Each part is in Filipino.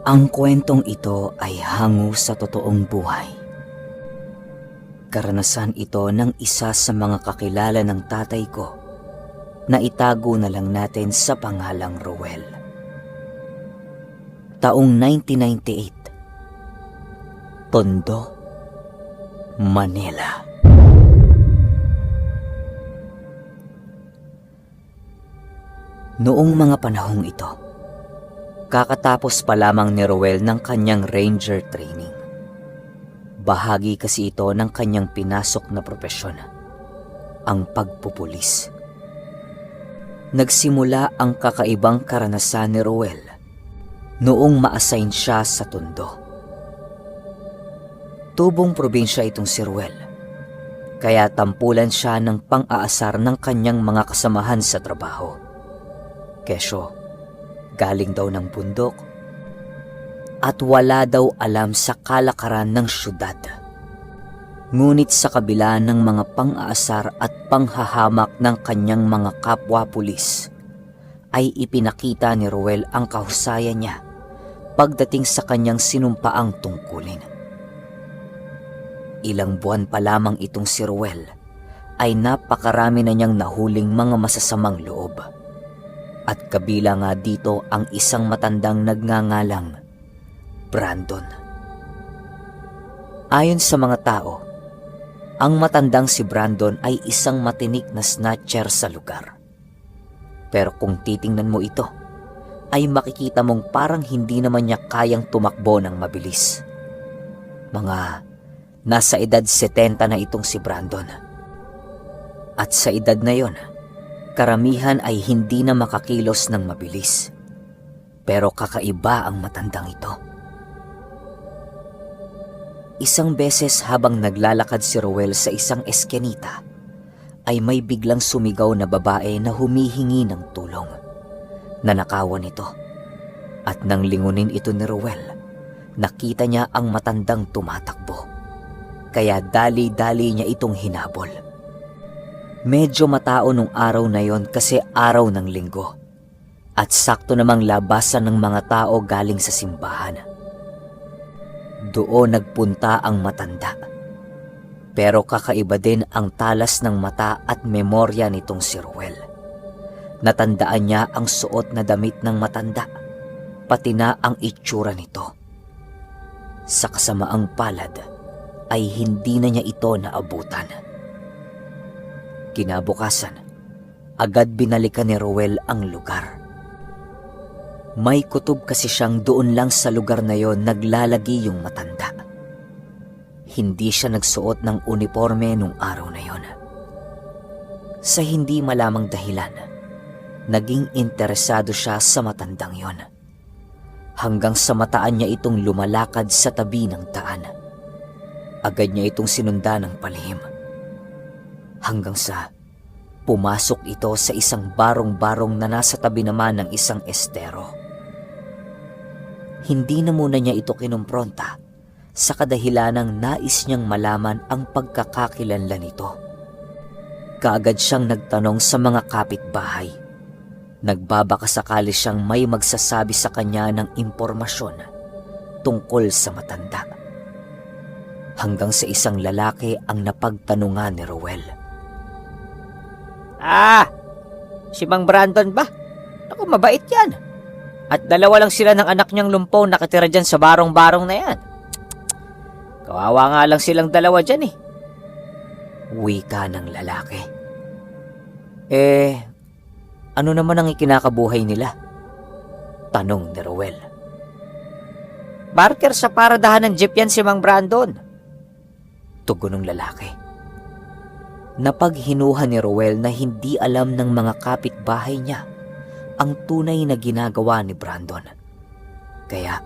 Ang kwentong ito ay hango sa totoong buhay. Karanasan ito ng isa sa mga kakilala ng tatay ko na itago na lang natin sa pangalang Ruel. Taong 1998 Tondo, Manila. Noong mga panahong ito, kakatapos pa lamang ni Roel ng kanyang ranger training. Bahagi kasi ito ng kanyang pinasok na propesyon, ang pagpupulis. Nagsimula ang kakaibang karanasan ni Roel noong ma-assign siya sa Tondo. Tubong probinsya itong si Ruel. Kaya tampulan siya ng pang-aasar ng kanyang mga kasamahan sa trabaho. Kesyo, galing daw ng bundok at wala daw alam sa kalakaran ng syudad. Ngunit sa kabila ng mga pang-aasar at panghahamak ng kanyang mga kapwa pulis, ay ipinakita ni Ruel ang kahusayan niya pagdating sa kanyang sinumpaang tungkulin. Ilang buwan pa lamang itong si Ruel ay napakarami na niyang nahuling mga masasamang loob. At kabila nga dito ang isang matandang nagngangalang Brandon. Ayon sa mga tao, ang matandang si Brandon ay isang matinik na snatcher sa lugar. Pero kung titingnan mo ito, ay makikita mong parang hindi naman niya kayang tumakbo ng mabilis. Mga Nasa edad 70 na itong si Brandon. At sa edad na yon, karamihan ay hindi na makakilos ng mabilis. Pero kakaiba ang matandang ito. Isang beses habang naglalakad si Rowel sa isang eskenita, ay may biglang sumigaw na babae na humihingi ng tulong. Nanakawan ito. At nang lingunin ito ni Rowel, nakita niya ang matandang tumatakbo kaya dali-dali niya itong hinabol. Medyo matao nung araw na yon kasi araw ng linggo at sakto namang labasan ng mga tao galing sa simbahan. Doon nagpunta ang matanda. Pero kakaiba din ang talas ng mata at memorya nitong si Ruel. Natandaan niya ang suot na damit ng matanda, pati na ang itsura nito. Sa kasamaang palad, ay hindi na niya ito naabutan. Kinabukasan, agad binalikan ni Rowel ang lugar. May kutob kasi siyang doon lang sa lugar na yon naglalagi yung matanda. Hindi siya nagsuot ng uniforme nung araw na yon. Sa hindi malamang dahilan, naging interesado siya sa matandang yon. Hanggang sa mataan niya itong lumalakad sa tabi ng taan Agad niya itong sinunda ng palihim. Hanggang sa pumasok ito sa isang barong-barong na nasa tabi naman ng isang estero. Hindi na muna niya ito kinumpronta sa kadahilanang nais niyang malaman ang pagkakakilanlan nito. Kaagad siyang nagtanong sa mga kapitbahay. Nagbabaka sakali siyang may magsasabi sa kanya ng impormasyon tungkol sa matanda hanggang sa isang lalaki ang napagtanungan ni Rowel. Ah, si Mang Brandon ba? Ako, mabait yan. At dalawa lang sila ng anak niyang lumpaw nakatira dyan sa barong-barong na yan. Kawawa nga lang silang dalawa dyan eh. Wika ng lalaki. Eh, ano naman ang ikinakabuhay nila? Tanong ni Rowel. Barker sa paradahan ng jeep yan si Mang Brandon. Tugon ng lalaki. Napaghinuha ni Rowel na hindi alam ng mga kapitbahay niya ang tunay na ginagawa ni Brandon. Kaya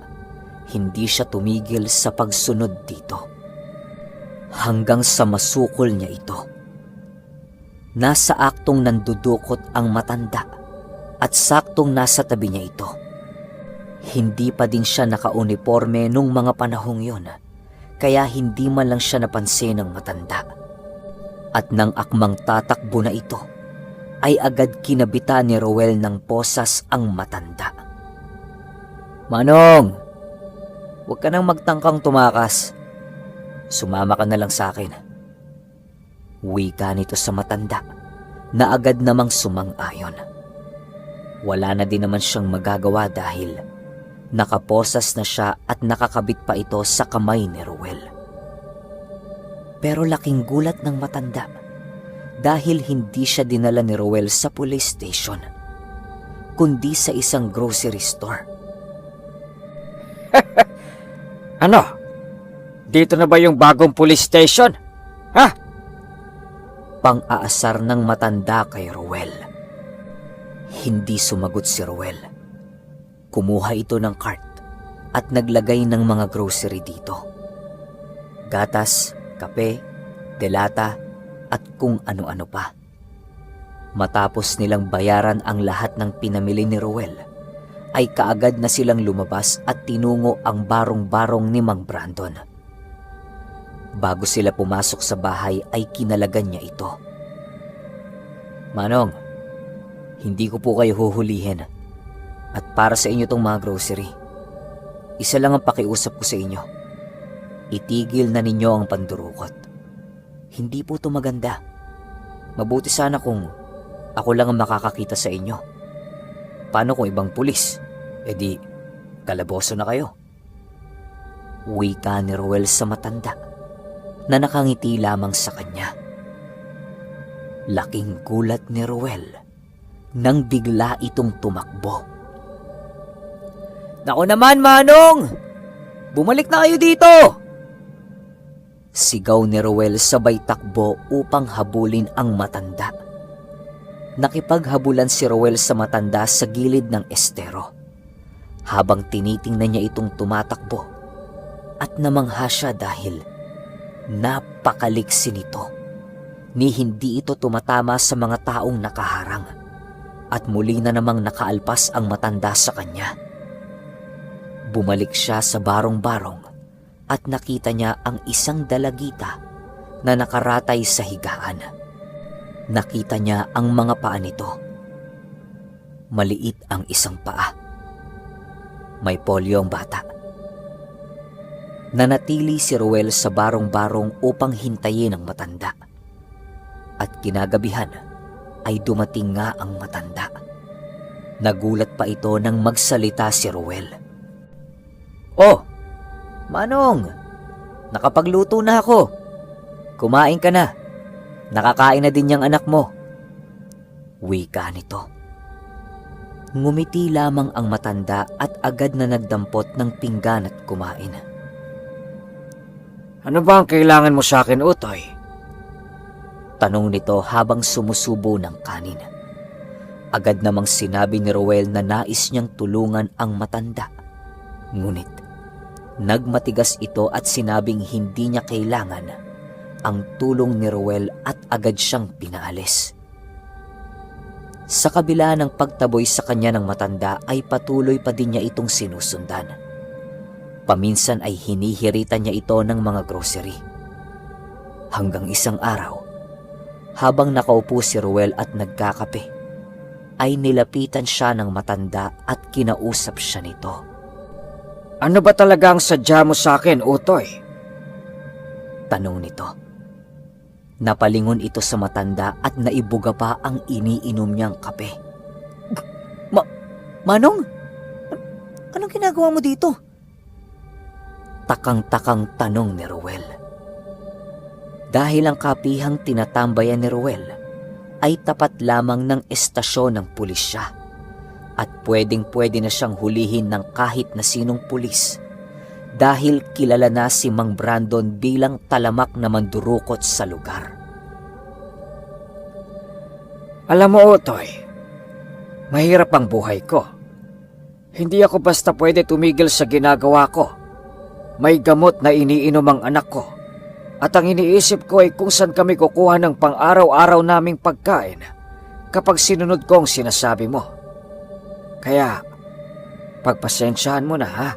hindi siya tumigil sa pagsunod dito. Hanggang sa masukol niya ito. Nasa aktong nandudukot ang matanda at saktong nasa tabi niya ito. Hindi pa din siya nakauniforme nung mga panahong yon kaya hindi man lang siya napansin ng matanda. At nang akmang tatakbo na ito, ay agad kinabita ni Rowel ng posas ang matanda. Manong, Huwag ka nang magtangkang tumakas. Sumama ka na lang sa akin. Wika nito sa matanda na agad namang sumang-ayon. Wala na din naman siyang magagawa dahil nakaposas na siya at nakakabit pa ito sa kamay ni Ruel. Pero laking gulat ng matanda dahil hindi siya dinala ni Ruel sa police station kundi sa isang grocery store. Ano? Dito na ba yung bagong police station? Ha? Pang-aasar ng matanda kay Ruel. Hindi sumagot si Ruel. Kumuha ito ng cart at naglagay ng mga grocery dito. Gatas, kape, delata at kung ano-ano pa. Matapos nilang bayaran ang lahat ng pinamili ni Ruel, ay kaagad na silang lumabas at tinungo ang barong-barong ni Mang Brandon. Bago sila pumasok sa bahay ay kinalagan niya ito. Manong, hindi ko po kayo huhulihin. At para sa inyo tong mga grocery. Isa lang ang pakiusap ko sa inyo. Itigil na ninyo ang pandurukot. Hindi po to maganda. Mabuti sana kung ako lang ang makakakita sa inyo. Paano kung ibang pulis? E di, kalaboso na kayo. Wika ni Ruel sa matanda na nakangiti lamang sa kanya. Laking gulat ni Ruel nang bigla itong tumakbo. Nako naman, Manong! Bumalik na kayo dito! Sigaw ni Ruel sabay takbo upang habulin ang matanda. Nakipaghabulan si Ruel sa matanda sa gilid ng estero. Habang tinitingnan niya itong tumatakbo. At namangha siya dahil napakaliksi nito. Ni hindi ito tumatama sa mga taong nakaharang. At muli na namang nakaalpas ang matanda sa kanya. Bumalik siya sa barong-barong at nakita niya ang isang dalagita na nakaratay sa higaan. Nakita niya ang mga paa nito. Maliit ang isang paa. May polio ang bata. Nanatili si Ruel sa barong-barong upang hintayin ang matanda. At kinagabihan ay dumating nga ang matanda. Nagulat pa ito nang magsalita si Ruel. Oh, Manong, nakapagluto na ako. Kumain ka na. Nakakain na din yung anak mo. Wika nito. Ngumiti lamang ang matanda at agad na nagdampot ng pinggan at kumain. Ano ba ang kailangan mo sa akin, Utoy? Tanong nito habang sumusubo ng kanin. Agad namang sinabi ni Roel na nais niyang tulungan ang matanda. Ngunit, nagmatigas ito at sinabing hindi niya kailangan ang tulong ni Roel at agad siyang pinaalis. Sa kabila ng pagtaboy sa kanya ng matanda ay patuloy pa din niya itong sinusundan. Paminsan ay hinihiritan niya ito ng mga grocery. Hanggang isang araw, habang nakaupo si Ruel at nagkakape, ay nilapitan siya ng matanda at kinausap siya nito. Ano ba talaga ang sadya mo sa akin, Utoy? Tanong nito. Napalingon ito sa matanda at naibuga pa ang iniinom niyang kape. Ma Manong? Anong ginagawa mo dito? Takang-takang tanong ni Ruel. Dahil ang kapihang tinatambayan ni Ruel ay tapat lamang ng estasyon ng pulisya at pwedeng pwede na siyang hulihin ng kahit na sinong pulis dahil kilala na si Mang Brandon bilang talamak na mandurukot sa lugar. Alam mo, Utoy, mahirap ang buhay ko. Hindi ako basta pwede tumigil sa ginagawa ko. May gamot na iniinom ang anak ko. At ang iniisip ko ay kung saan kami kukuha ng pang-araw-araw naming pagkain kapag sinunod ko ang sinasabi mo. Kaya, pagpasensyahan mo na ha.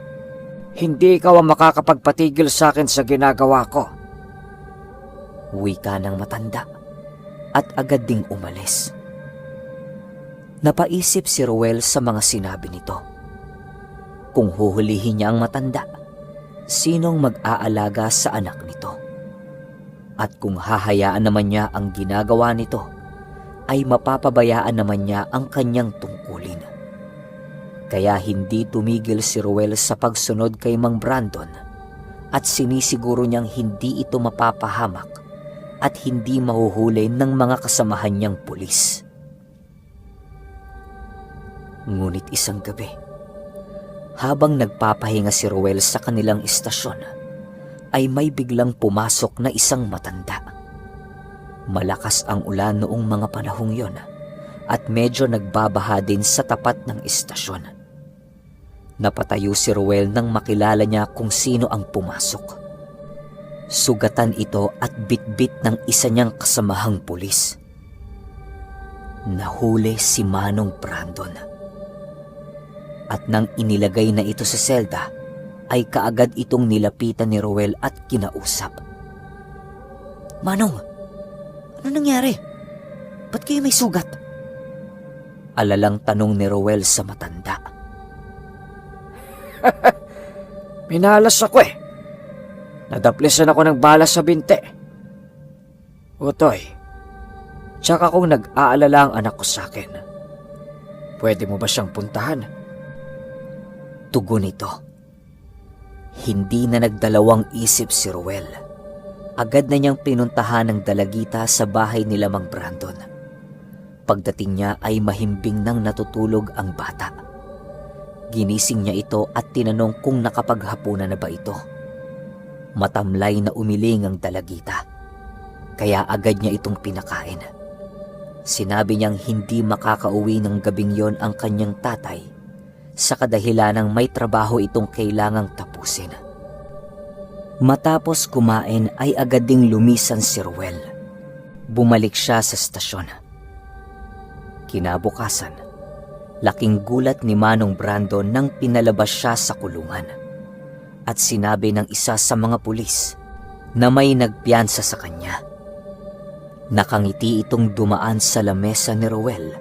Hindi ikaw ang makakapagpatigil sa akin sa ginagawa ko. Wika ng matanda at agad ding umalis. Napaisip si Ruel sa mga sinabi nito. Kung huhulihin niya ang matanda, sinong mag-aalaga sa anak nito. At kung hahayaan naman niya ang ginagawa nito, ay mapapabayaan naman niya ang kanyang tungkulin. Kaya hindi tumigil si Ruel sa pagsunod kay Mang Brandon at sinisiguro niyang hindi ito mapapahamak at hindi mahuhuli ng mga kasamahan niyang pulis. Ngunit isang gabi, habang nagpapahinga si Ruel sa kanilang istasyon, ay may biglang pumasok na isang matanda. Malakas ang ulan noong mga panahong yon at medyo nagbabaha din sa tapat ng istasyon. Napatayo si Ruel nang makilala niya kung sino ang pumasok. Sugatan ito at bitbit ng isa niyang kasamahang pulis. Nahuli si Manong Brandon. At nang inilagay na ito sa selda, ay kaagad itong nilapitan ni Ruel at kinausap. Manong, ano nangyari? Ba't kayo may sugat? Alalang tanong ni Ruel sa matanda. Minalas ako eh. Nadaplisan ako ng bala sa binte. Utoy, tsaka kung nag-aalala ang anak ko sa akin, pwede mo ba siyang puntahan? Tugon ito. Hindi na nagdalawang isip si Ruel. Agad na niyang pinuntahan ng dalagita sa bahay nila Mang Brandon. Pagdating niya ay mahimbing nang natutulog ang bata. Ginising niya ito at tinanong kung nakapaghapunan na ba ito. Matamlay na umiling ang dalagita. Kaya agad niya itong pinakain. Sinabi niyang hindi makakauwi ng gabing yon ang kanyang tatay sa kadahilanang may trabaho itong kailangang tapusin. Matapos kumain ay agad ding lumisan si Ruel. Bumalik siya sa stasyon. Kinabukasan, laking gulat ni Manong Brandon nang pinalabas siya sa kulungan. At sinabi ng isa sa mga pulis na may nagpiyansa sa kanya. Nakangiti itong dumaan sa lamesa ni Ruel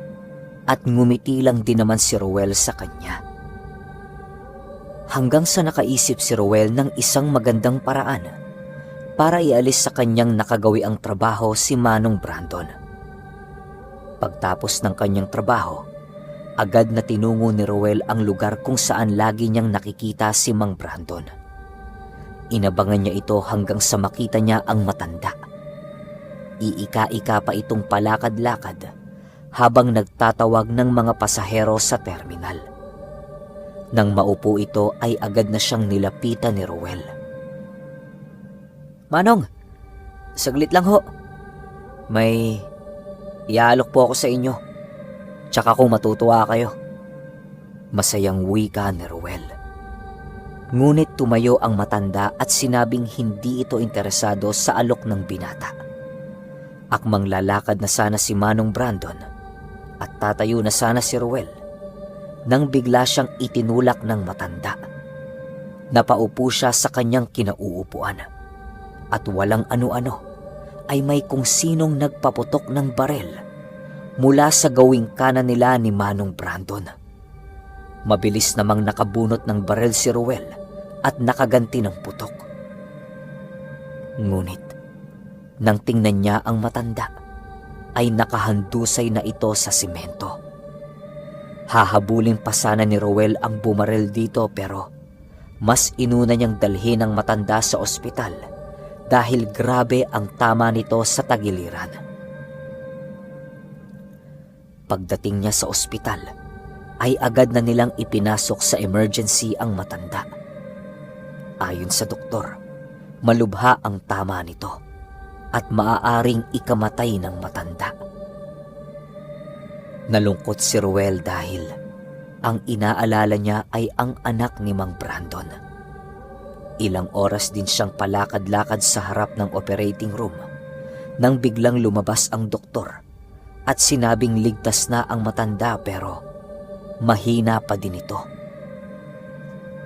at ngumiti lang din naman si Ruel sa kanya. Hanggang sa nakaisip si Ruel ng isang magandang paraan para ialis sa kanyang nakagawi ang trabaho si Manong Brandon. Pagtapos ng kanyang trabaho, agad na tinungo ni Ruel ang lugar kung saan lagi niyang nakikita si Mang Brandon. Inabangan niya ito hanggang sa makita niya ang matanda. Iika-ika pa itong palakad-lakad habang nagtatawag ng mga pasahero sa terminal. Nang maupo ito ay agad na siyang nilapitan ni Ruel. Manong, saglit lang ho. May iaalok po ako sa inyo. Tsaka kung matutuwa kayo. Masayang wika ni Ruel. Ngunit tumayo ang matanda at sinabing hindi ito interesado sa alok ng binata. Akmang lalakad na sana si Manong Brandon at tatayo na sana si Ruel nang bigla siyang itinulak ng matanda. Napaupo siya sa kanyang kinauupuan at walang ano-ano ay may kung sinong nagpaputok ng barel mula sa gawing kanan nila ni Manong Brandon. Mabilis namang nakabunot ng barel si Ruel at nakaganti ng putok. Ngunit, nang tingnan niya ang matanda, ay nakahandusay na ito sa simento. Hahabulin pa sana ni Ruel ang bumarel dito pero mas inuna niyang dalhin ang matanda sa ospital dahil grabe ang tama nito sa tagiliran. Pagdating niya sa ospital, ay agad na nilang ipinasok sa emergency ang matanda. Ayon sa doktor, malubha ang tama nito at maaaring ikamatay ng matanda. Nalungkot si Ruel dahil ang inaalala niya ay ang anak ni Mang Brandon. Ilang oras din siyang palakad-lakad sa harap ng operating room nang biglang lumabas ang doktor at sinabing ligtas na ang matanda pero mahina pa din ito.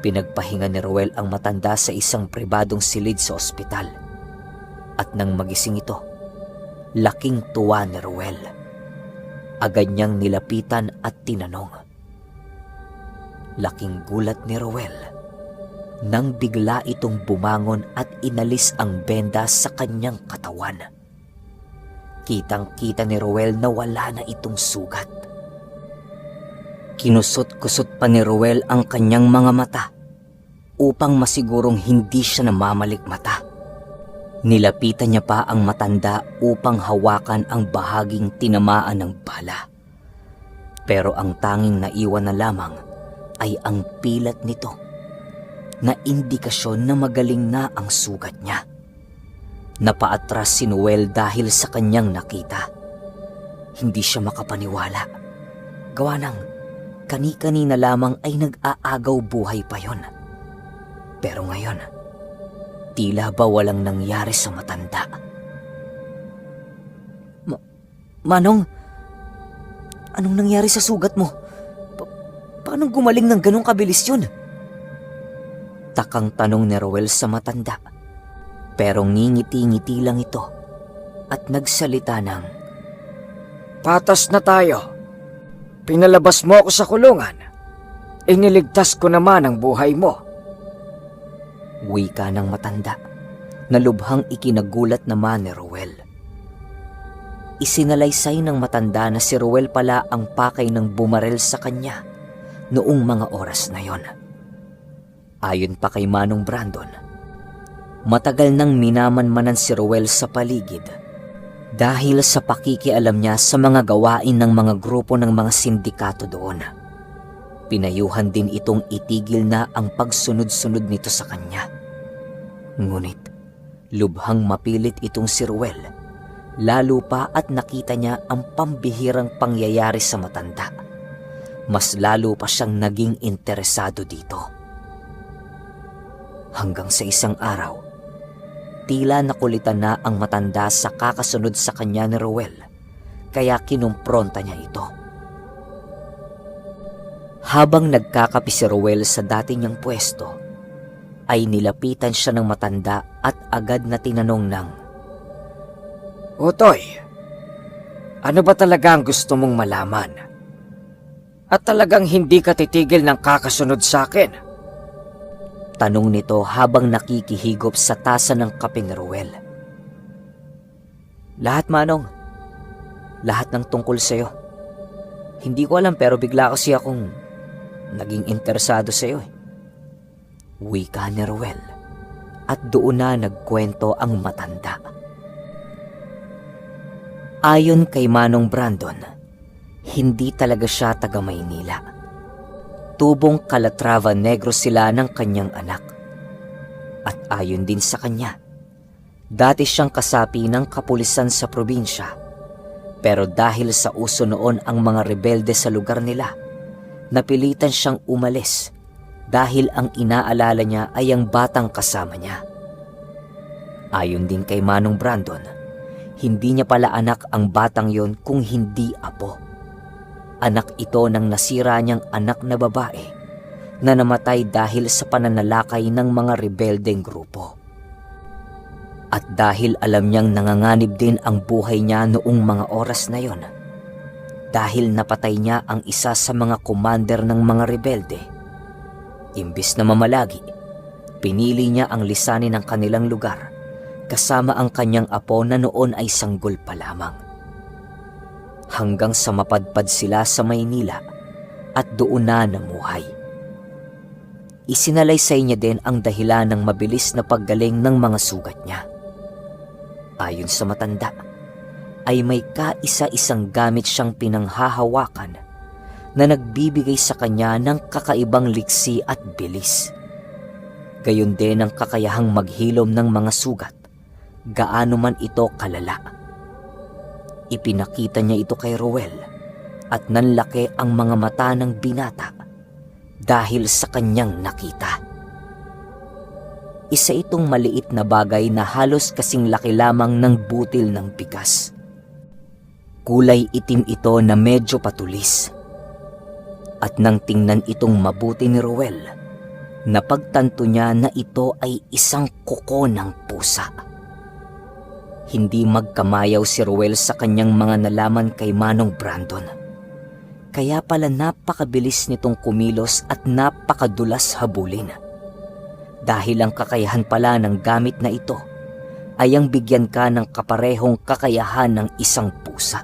Pinagpahinga ni Ruel ang matanda sa isang pribadong silid sa ospital. At nang magising ito, laking tuwa ni Ruel. Agad niyang nilapitan at tinanong. Laking gulat ni Ruel nang bigla itong bumangon at inalis ang benda sa kanyang katawan. Kitang-kita ni Ruel na wala na itong sugat. Kinusot-kusot pa ni Ruel ang kanyang mga mata upang masigurong hindi siya namamalikmata. Nilapitan niya pa ang matanda upang hawakan ang bahaging tinamaan ng bala. Pero ang tanging naiwan na lamang ay ang pilat nito na indikasyon na magaling na ang sugat niya. Napaatras si Noel dahil sa kanyang nakita. Hindi siya makapaniwala. Gawa ng kani-kanina lamang ay nag-aagaw buhay pa yon. Pero ngayon, tila ba walang nangyari sa matanda. Ma- Manong, anong nangyari sa sugat mo? Pa- paano gumaling ng ganong kabilis yun? Takang tanong ni Roel sa matanda. Pero ngingiti-ngiti lang ito at nagsalita ng, Patas na tayo. Pinalabas mo ako sa kulungan. Iniligtas ko naman ang buhay mo. wika ng matanda na lubhang ikinagulat naman ni Roel. Isinalaysay ng matanda na si Roel pala ang pakay ng bumarel sa kanya noong mga oras na yon. Ayon pa kay Manong Brandon, matagal nang minamanmanan si Roel sa paligid dahil sa pakikialam niya sa mga gawain ng mga grupo ng mga sindikato doon. Pinayuhan din itong itigil na ang pagsunod-sunod nito sa kanya. Ngunit, lubhang mapilit itong si Ruel, lalo pa at nakita niya ang pambihirang pangyayari sa matanda. Mas lalo pa siyang naging interesado dito. Hanggang sa isang araw, tila nakulitan na ang matanda sa kakasunod sa kanya ni Ruel, kaya kinumpronta niya ito. Habang nagkakapi si Ruel sa dati niyang pwesto, ay nilapitan siya ng matanda at agad na tinanong ng, Utoy, ano ba talaga ang gusto mong malaman? At talagang hindi ka titigil ng kakasunod sa akin? Tanong nito habang nakikihigop sa tasa ng kape ni Ruel. Lahat manong. Lahat ng tungkol sa'yo. Hindi ko alam pero bigla kasi akong naging interesado sa'yo eh. Wika ni Ruel. At doon na nagkwento ang matanda. Ayon kay Manong Brandon, hindi talaga siya taga Maynila tubong Calatrava Negro sila ng kanyang anak. At ayon din sa kanya, dati siyang kasapi ng kapulisan sa probinsya. Pero dahil sa uso noon ang mga rebelde sa lugar nila, napilitan siyang umalis dahil ang inaalala niya ay ang batang kasama niya. Ayon din kay Manong Brandon, hindi niya pala anak ang batang yon kung hindi apo. Anak ito ng nasira niyang anak na babae na namatay dahil sa pananalakay ng mga rebeldeng grupo. At dahil alam niyang nanganganib din ang buhay niya noong mga oras na yon, dahil napatay niya ang isa sa mga commander ng mga rebelde, imbis na mamalagi, pinili niya ang lisanin ng kanilang lugar kasama ang kanyang apo na noon ay sanggol pa lamang hanggang sa mapadpad sila sa Maynila at doon na namuhay. Isinalaysay niya din ang dahilan ng mabilis na paggaling ng mga sugat niya. Ayon sa matanda, ay may kaisa-isang gamit siyang pinanghahawakan na nagbibigay sa kanya ng kakaibang liksi at bilis. Gayon din ang kakayahang maghilom ng mga sugat, gaano man ito kalala. Ipinakita niya ito kay Roel at nanlaki ang mga mata ng binata dahil sa kanyang nakita. Isa itong maliit na bagay na halos kasing laki lamang ng butil ng bigas. Kulay itim ito na medyo patulis. At nang tingnan itong mabuti ni Roel, napagtanto niya na ito ay isang kuko ng pusa. Hindi magkamayaw si Roel sa kanyang mga nalaman kay Manong Brandon. Kaya pala napakabilis nitong kumilos at napakadulas habulin. Dahil ang kakayahan pala ng gamit na ito ay ang bigyan ka ng kaparehong kakayahan ng isang pusa.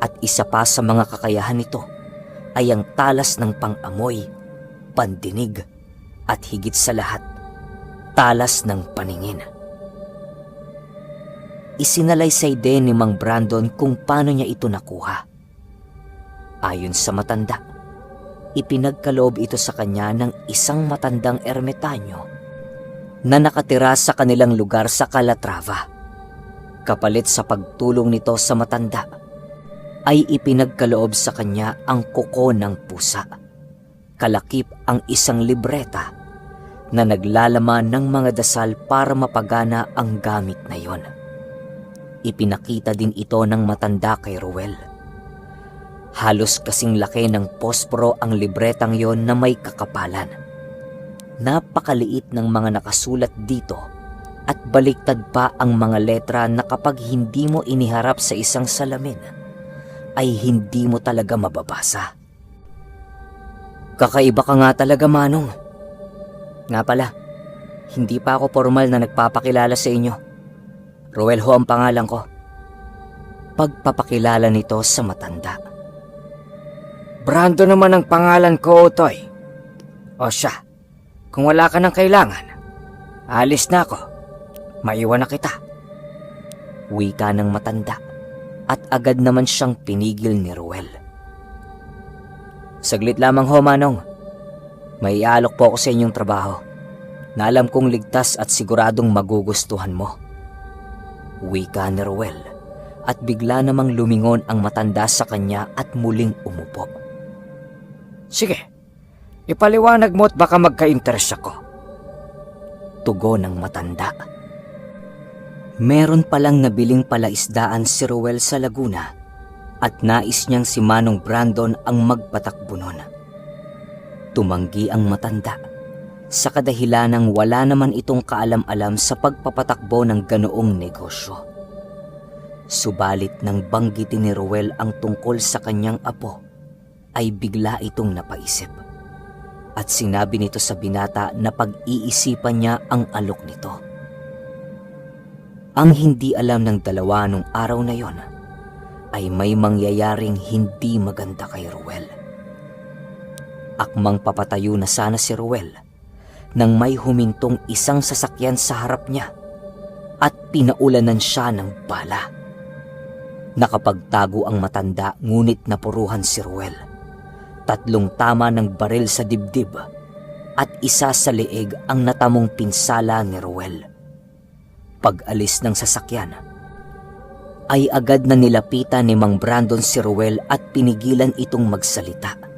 At isa pa sa mga kakayahan nito ay ang talas ng pangamoy, pandinig, at higit sa lahat, talas ng paningin. Isinalaysay din ni Mang Brandon kung paano niya ito nakuha. Ayon sa matanda, ipinagkaloob ito sa kanya ng isang matandang ermetanyo na nakatira sa kanilang lugar sa Calatrava. Kapalit sa pagtulong nito sa matanda, ay ipinagkaloob sa kanya ang kuko ng pusa. Kalakip ang isang libreta na naglalaman ng mga dasal para mapagana ang gamit na yon. Ipinakita din ito ng matanda kay Ruel. Halos kasing laki ng posporo ang libretang yon na may kakapalan. Napakaliit ng mga nakasulat dito at baliktad pa ang mga letra na kapag hindi mo iniharap sa isang salamin ay hindi mo talaga mababasa. Kakaiba ka nga talaga, Manong. Nga pala, hindi pa ako formal na nagpapakilala sa inyo. Roel ho ang pangalan ko. Pagpapakilala nito sa matanda. Brando naman ang pangalan ko, Otoy. O siya, kung wala ka ng kailangan, alis na ako. Maiwan na kita. Wika ng matanda at agad naman siyang pinigil ni Ruel. Saglit lamang ho, Manong. May ialok po ako sa inyong trabaho na alam kong ligtas at siguradong magugustuhan mo. Wika ni Ruel at bigla namang lumingon ang matanda sa kanya at muling umupo. Sige, ipaliwanag mo at baka magka-interest ako. Tugon ng matanda. Meron palang nabiling palaisdaan si Ruel sa Laguna at nais niyang si Manong Brandon ang magpatakbo nun. Tumanggi ang matanda sa kadahilanang wala naman itong kaalam-alam sa pagpapatakbo ng ganoong negosyo. Subalit nang banggitin ni Ruel ang tungkol sa kanyang apo, ay bigla itong napaisip. At sinabi nito sa binata na pag-iisipan niya ang alok nito. Ang hindi alam ng dalawa nung araw na yon ay may mangyayaring hindi maganda kay Ruel. Akmang papatayo na sana si Ruel nang may humintong isang sasakyan sa harap niya at pinaulanan siya ng bala. Nakapagtago ang matanda ngunit napuruhan si Ruel. Tatlong tama ng baril sa dibdib at isa sa leeg ang natamong pinsala ni Ruel. Pag-alis ng sasakyan, ay agad na nilapitan ni Mang Brandon si Ruel at pinigilan itong magsalita.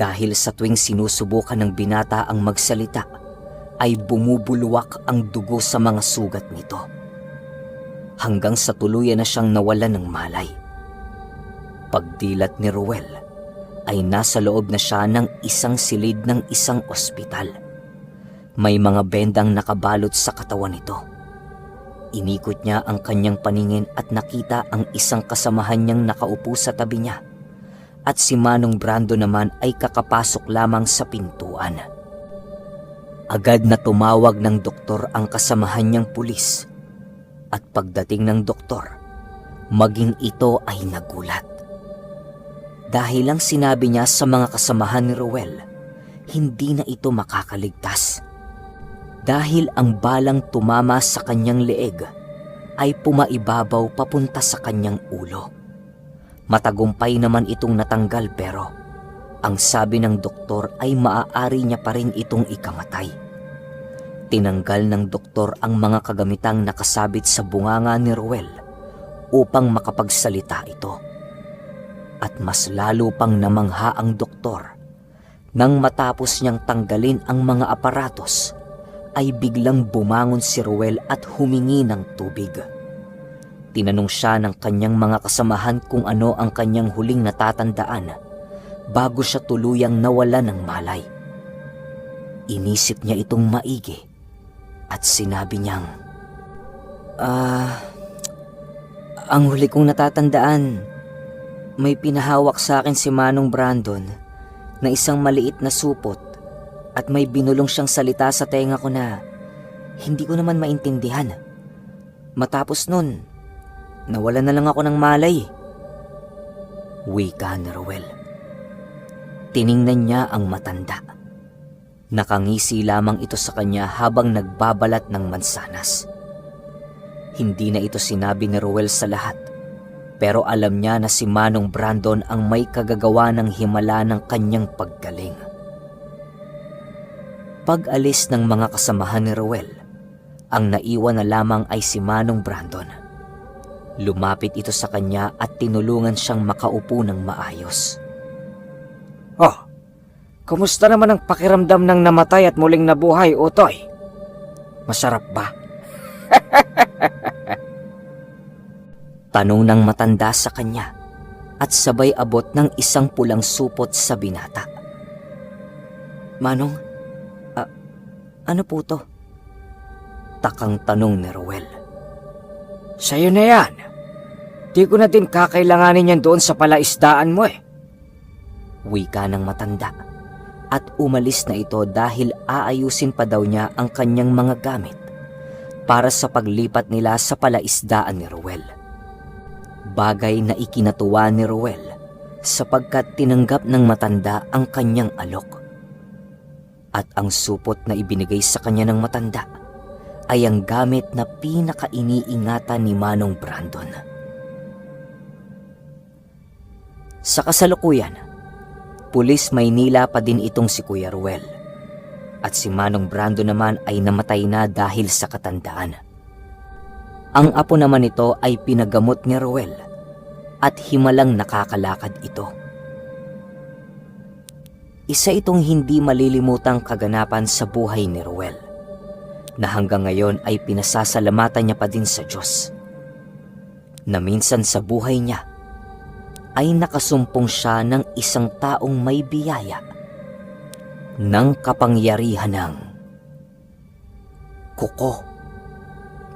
Dahil sa tuwing sinusubukan ng binata ang magsalita, ay bumubulwak ang dugo sa mga sugat nito. Hanggang sa tuluyan na siyang nawalan ng malay. Pagdilat ni Ruel, ay nasa loob na siya ng isang silid ng isang ospital. May mga bendang nakabalot sa katawan nito. Inikot niya ang kanyang paningin at nakita ang isang kasamahan niyang nakaupo sa tabi niya. At si Manong Brando naman ay kakapasok lamang sa pintuan. Agad na tumawag ng doktor ang kasamahan niyang pulis. At pagdating ng doktor, maging ito ay nagulat. Dahil lang sinabi niya sa mga kasamahan ni Ruel, hindi na ito makakaligtas dahil ang balang tumama sa kanyang leeg ay pumaibabaw papunta sa kanyang ulo. Matagumpay naman itong natanggal pero ang sabi ng doktor ay maaari niya pa rin itong ikamatay. Tinanggal ng doktor ang mga kagamitang nakasabit sa bunganga ni Ruel upang makapagsalita ito. At mas lalo pang namangha ang doktor nang matapos niyang tanggalin ang mga aparatos ay biglang bumangon si Ruel at humingi ng tubig. Tinanong siya ng kanyang mga kasamahan kung ano ang kanyang huling natatandaan bago siya tuluyang nawala ng malay. Inisip niya itong maigi at sinabi niyang, Ah, ang huli kong natatandaan, may pinahawak sa akin si Manong Brandon na isang maliit na supot At may binulong siyang salita sa tenga ko na hindi ko naman maintindihan. Matapos nun, nawala na lang ako ng malay. Wika ni Ruel. Tiningnan niya ang matanda. Nakangisi lamang ito sa kanya habang nagbabalat ng mansanas. Hindi na ito sinabi ni Ruel sa lahat, pero alam niya na si Manong Brandon ang may kagagawa ng himala ng kanyang paggaling. Pag-alis ng mga kasamahan ni Ruel, ang naiwan na lamang ay si Manong Brandon. Lumapit ito sa kanya at tinulungan siyang makaupo ng maayos. Oh, kumusta naman ang pakiramdam ng namatay at muling nabuhay, Utoy? Masarap ba? Tanong ng matanda sa kanya at sabay abot ng isang pulang supot sa binata. Manong, a- ano po to? Takang tanong ni Ruel. Sa'yo na yan. Di ko na din kakailanganin yan doon sa palaisdaan mo eh. Wika ng matanda at umalis na ito dahil aayusin pa daw niya ang kanyang mga gamit para sa paglipat nila sa palaisdaan ni Ruel. Bagay na ikinatuwa ni Ruel sapagkat tinanggap ng matanda ang kanyang alok. At ang supot na ibinigay sa kanya ng matanda ay ang gamit na pinakainiingatan ni Manong Brandon. Sa kasalukuyan, Pulis Maynila pa din itong si Kuya Ruel. At si Manong Brando naman ay namatay na dahil sa katandaan. Ang apo naman ito ay pinagamot ni Ruel at himalang nakakalakad ito. Isa itong hindi malilimutang kaganapan sa buhay ni Ruel na hanggang ngayon ay pinasasalamatan niya pa din sa Diyos. Na minsan sa buhay niya ay nakasumpong siya ng isang taong may biyaya ng kapangyarihan ng kuko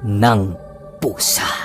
ng pusa.